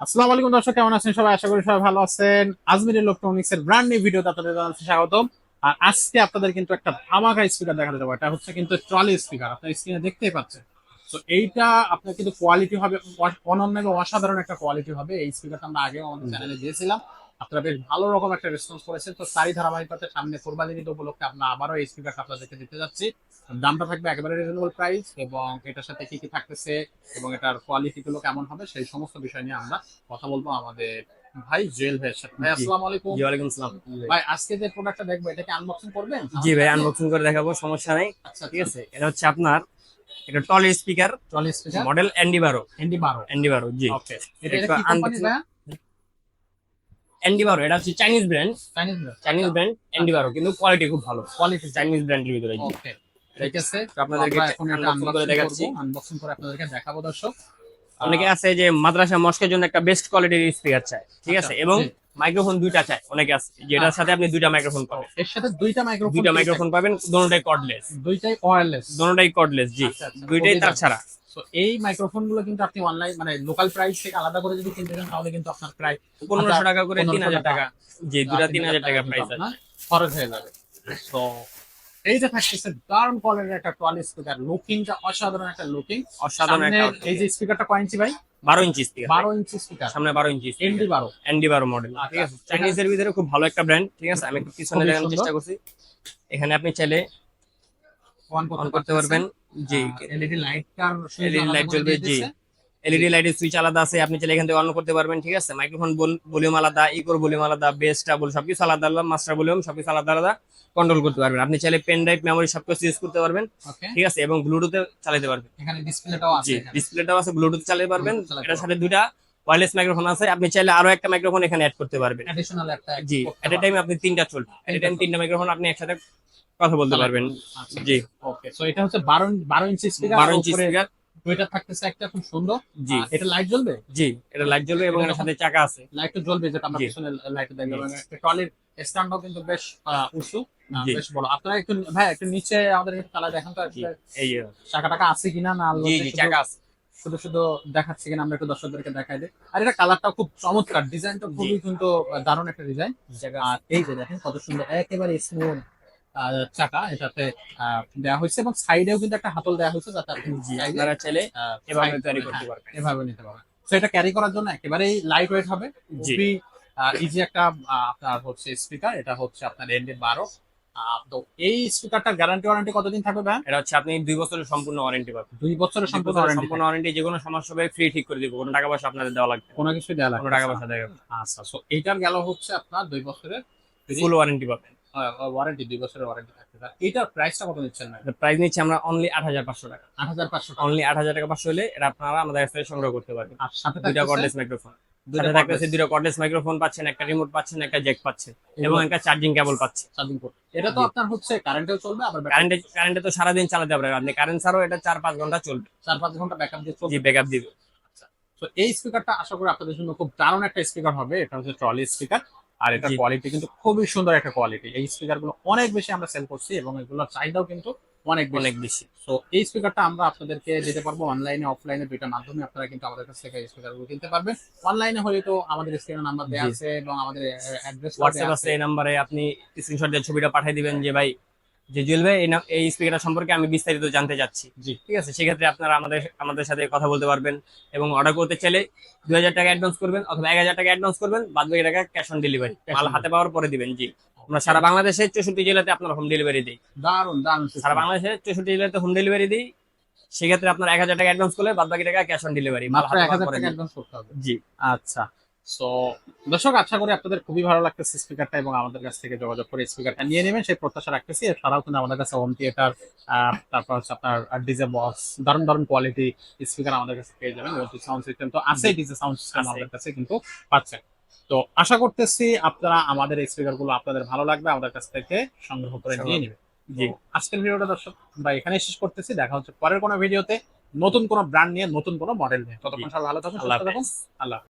আসসালামু আলাইকুম দর্শক কেমন আছেন সবাই? আশা করি সবাই ভালো আছেন। আজমির ইলেকট্রনিক্স এর ব্র্যান্ড নিউ ভিডিওতে আপনাদের জানাচ্ছি স্বাগতম। আর আজকে আপনাদের কিন্তু একটা ধামাকা স্পিকার দেখাতে যাব। এটা হচ্ছে কিন্তু ট্রলি স্পিকার আপনার স্ক্রিনে দেখতেই পাচ্ছেন। তো এইটা আপনার কিন্তু কোয়ালিটি হবে অনন্য এবং অসাধারণ একটা কোয়ালিটি হবে। এই স্পিকারটা আমরা আগেও আমাদের চ্যানেলে দিয়েছিলাম। আপনারা বেশ ভালো রকম একটা রেসপন্স করেছেন। তো তারই ধারাবাহিকতাতে সামনে কোরবানি ঈদ উপলক্ষে আমরা আবারও এই স্পিকারটা আপনাদেরকে দিতে যাচ্ছি। দামটা থাকবে একেবারে রিজনেবল প্রাইস এবং এটার সাথে কি কি থাকতেছে এবং এটার কোয়ালিটি গুলো কেমন হবে সেই সমস্ত বিষয় নিয়ে আমরা কথা বলব আমাদের ভাই জুয়েল ভাইয়ের সাথে। ভাই। আসসালামু আলাইকুম। জি ওয়ালাইকুম আসসালাম। ভাই আজকে যে প্রোডাক্টটা দেখব এটাকে আনবক্সিং করবেন? জি ভাই আনবক্সিং করে দেখাবো সমস্যা নাই। আচ্ছা ঠিক আছে এটা হচ্ছে আপনার এটা tall speaker trolley speaker model এন্ডিবারো ND বারো এন্ডিবারো জি। ওকে এটা এটা কি কোম্পানি ভাই এন্ডিবারো এটা হচ্ছে Chinese brand Chinese Chinese brand এন্ডিবারো কিন্তু কোয়ালিটি খুব ভালো। কোয়ালিটি চাইনিজ ব্র্যান্ডের ভিতরে ওকে ঠিক আছে? আপনাদেরকে এখন এটা আনবক্সিং করে আপনাদেরকে দেখাবো দর্শক। অনেকে আছে যে মাদ্রাসা মস্কের জন্য একটা বেস্ট কোয়ালিটির স্পিকার চায় ঠিক আছে? আচ্ছা, এবং মাইক্রোফোন দুইটা চায় অনেকে আছে যেটার সাথে আপনি দুইটা মাইক্রোফোন পাবেন। এর সাথে দুইটা মাইক্রোফোন দুইটা মাইক্রোফোন পাবেন দুটোটাই কর্ডলেস দুইটাই ওয়্যারলেস দুটোটাই কর্ডলেস জি। আচ্ছা, আচ্ছা, দুইটাই তার ছাড়া তো এই মাইক্রোফোনগুলো কিন্তু আপনি অনলাইন মানে লোকাল প্রাইস থেকে আলাদা করে যদি কিনতে চান তাহলে কিন্তু আপনার প্রায় পনেরোশো টাকা করে তিন হাজার টাকা। জি দুটা তিন হাজার টাকা প্রাইস আছে। খরচ হয়ে যাবে। তো এই যে থাকতেছে দারুণ কোয়ালিটির একটা ট্রলি স্পিকার লুকিংটা অসাধারণ একটা লুকিং অসাধারণ একটা এই যে স্পিকারটা কয় ইঞ্চি ভাই? বারো ইঞ্চি স্পিকার বারো ইঞ্চি স্পিকার সামনে বারো ইঞ্চি এনডি বারো এনডি বারো মডেল ঠিক আছে। আচ্ছা। চাইনিজের ভিতরে খুব ভালো একটা ব্র্যান্ড ঠিক আছে? আমি একটু পিছনে দেখানোর চেষ্টা করছি। এখানে আপনি চাইলে অন করতে পারবেন। জি। এলইডি লাইটটার LED light জ্বলবে, জি। এলইডি লাইটের সুইচ আলাদা আছে আপনি চাইলে এখান থেকে অন করতে পারবেন ঠিক আছে? মাইক্রোফোন ভলিউম আলাদা ইকোর ভলিউম আলাদা বেস ডাবল সবকিছু আলাদা আলাদা মাস্টার ভলিউম সবকিছু আলাদা আলাদা কন্ট্রোল করতে পারবেন। আপনি চাইলে পেন ড্রাইভ মেমোরি সবকিছু ইউজ করতে পারবেন ঠিক আছে? এবং ব্লুটুথে চালাতে পারবেন। এখানে ডিসপ্লেটাও আছে ডিসপ্লেটাও আছে ব্লুটুথ চালাতে পারবেন। এটার সাথে দুইটা ওয়্যারলেস মাইক্রোফোন আছে। আপনি চাইলে আরও একটা মাইক্রোফোন এখানে অ্যাড করতে পারবেন। অ্যাডিশনাল একটা জি এট এ টাইম আপনি তিনটা চলবে এট এ টাইম তিনটা মাইক্রোফোন আপনি একসাথে কথা বলতে পারবেন। জি। ওকে সো এটা হচ্ছে 12 12 ইঞ্চি স্পিকার বারো ইঞ্চি স্পিকার দুইটা থাকতেছে একটা খুব সুন্দর। জি। এটা লাইট জ্বলবে? জি এটা লাইট জ্বলবে এবং এর সাথে চাকা আছে। লাইট তো জ্বলবে যেটা আমরা পিছনে লাইট দেখলাম। একটা স্ট্যান্ডও কিন্তু বেশ উঁচু। বেশ বড়। আপনারা একটু ভাই একটু নিচে আমাদের একটু কালার দেখান তো এই চাকা টাকা আছে কিনা না জি জি চাকা আছে। শুধু শুধু দেখাচ্ছে কিনা আমরা একটু দর্শকদেরকে দেখাই দিই। আর এটা কালারটা খুব চমৎকার। ডিজাইনটা খুবই কিন্তু দারুণ একটা ডিজাইন আর এই যে দেখেন কত সুন্দর একেবারে স্মুথ চাকা এটাতে আহ, দেওয়া হয়েছে এবং সাইডেও কিন্তু একটা হাতল দেওয়া হয়েছে যাতে আপনি আপনারা চাইলে এভাবে তৈরি করতে হ্যাঁ, পারবেন। এভাবে নিতে পারবেন। তো এটা ক্যারি করার জন্য একেবারেই লাইট ওয়েট হবে। খুবই ইজি একটা আপনার হচ্ছে স্পিকার এটা হচ্ছে আপনার এনডি বারো। তো এই স্পিকারটার গ্যারান্টি ওয়ারেন্টি কতদিন থাকবে ভাই এটা হচ্ছে আপনি দুই বছরের সম্পূর্ণ ওয়ারেন্টি পাবেন। দুই বছরের সম্পূর্ণ ওয়ারেন্টি সম্পূর্ণ ওয়ারেন্টি যে কোনো সমস্যা হবে ফ্রি ঠিক করে দিব কোনো টাকা পয়সা আপনাদের দেওয়া লাগবে কোনো কিছু দেওয়া লাগবে কোনো টাকা। পয়সা দেওয়া আচ্ছা সো এইটার গেল হচ্ছে আপনার দুই বছরের ফুল ওয়ারেন্টি পাবেন। ওয়ারেন্টি দুই বছরের ওয়ারেন্টি থাকবে এটার প্রাইসটা কত নিচ্ছেন প্রাইস নিচ্ছি আমরা অনলি আট হাজার পাঁচশো টাকা। আট হাজার পাঁচশো টাকা। অনলি আট হাজার টাকা পাঁচশো হলে এটা আপনারা আমাদের কাছ থেকে সংগ্রহ করতে পারবেন। আর সাথে দুইটা কর্ডলেস মাইক্রোফোন দুইটা থাকতেছে দুইটা কর্ডলেস মাইক্রোফোন পাচ্ছেন একটা রিমোট পাচ্ছেন একটা জ্যাক পাচ্ছেন এবং একটা চার্জিং কেবল পাচ্ছেন চার্জিং পোর্ট এটা তো আপনার হচ্ছে কারেন্টেও চলবে আবার কারেন্টে কারেন্টে তো সারাদিন চালাতে পারবেন আপনি। কারেন্ট ছাড়াও এটা চার পাঁচ ঘণ্টা চলবে। চার পাঁচ ঘণ্টা ব্যাকআপ দিয়ে চলবে। ব্যাকআপ দিবে তো এই স্পিকারটা আশা করি আপনাদের জন্য খুব দারুণ একটা স্পিকার হবে। এটা হচ্ছে ট্রলি স্পিকার আর এটা কোয়ালিটি কিন্তু খুবই সুন্দর একটা কোয়ালিটি এই স্পিকারগুলো অনেক বেশি আমরা সেল করছি এবং এগুলোর চাহিদাও কিন্তু অনেক অনেক বেশি। তো এই স্পিকারটা আমরা আপনাদেরকে দিতে পারব অনলাইনে অফলাইনে দুইটা মাধ্যমে। আপনারা কিন্তু আমাদের কাছ থেকে এই স্পিকারগুলো কিনতে পারবেন। অনলাইনে হলে তো আমাদের স্ক্রিনে নাম্বার দেওয়া আছে এবং আমাদের অ্যাড্রেস হোয়াটসঅ্যাপ আছে এই নাম্বারে আপনি স্ক্রিনশট দিয়ে ছবিটা পাঠিয়ে দিবেন যে ভাই যে জুয়েল ভাই এই স্পিকারটা সম্পর্কে আমি বিস্তারিত জানতে চাচ্ছি। ঠিক আছে? সেক্ষেত্রে আপনারা আমাদের আমাদের সাথে কথা বলতে পারবেন এবং অর্ডার করতে চাইলে দুই হাজার টাকা অ্যাডভান্স করবেন অথবা এক হাজার টাকা অ্যাডভান্স করবেন বাদ বাকি টাকা ক্যাশ অন ডেলিভারি মাল হাতে পাওয়ার পরে দিবেন জি। আমরা সারা বাংলাদেশে চৌষট্টি জেলাতে আপনার হোম ডেলিভারি দিই। দারুণ দারুণ সারা। বাংলাদেশে চৌষট্টি জেলাতে হোম ডেলিভারি দিই। সেক্ষেত্রে আপনার এক হাজার টাকা অ্যাডভান্স করলে বাদ বাকি টাকা ক্যাশ অন ডেলিভারি মাল হাতে পাওয়ার পরে জি আচ্ছা। সো দর্শক আশা করি আপনাদের খুবই ভালো লাগতেছে স্পিকারটা এবং আমাদের কাছ থেকে যোগাযোগ করে স্পিকারটা নিয়ে নেবেন। সেই প্রত্যাশা রাখতেছি। এছাড়াও কিন্তু আমাদের কাছে হোম থিয়েটার তারপর হচ্ছে আপনার ডিজে বক্স দারুণ দারুণ কোয়ালিটি স্পিকার আমাদের কাছে পেয়ে যাবেন সাউন্ড সিস্টেম তো আছে ডিজে সাউন্ড সিস্টেম আমাদের কাছে কিন্তু পাচ্ছেন। তো আশা করতেছি আপনারা আমাদের এই স্পিকারগুলো আপনাদের ভালো লাগবে আমাদের কাছ থেকে সংগ্রহ করে নিয়ে নেবেন। জি। আজকের ভিডিওটা দর্শক আমরা এখানে শেষ করতেছি। দেখা হচ্ছে পরের কোনো ভিডিওতে নতুন কোনো ব্র্যান্ড নিয়ে নতুন কোনো মডেল নিয়ে। ততক্ষণ সবাই ভালো থাকুন আল্লাহ আল্লাহ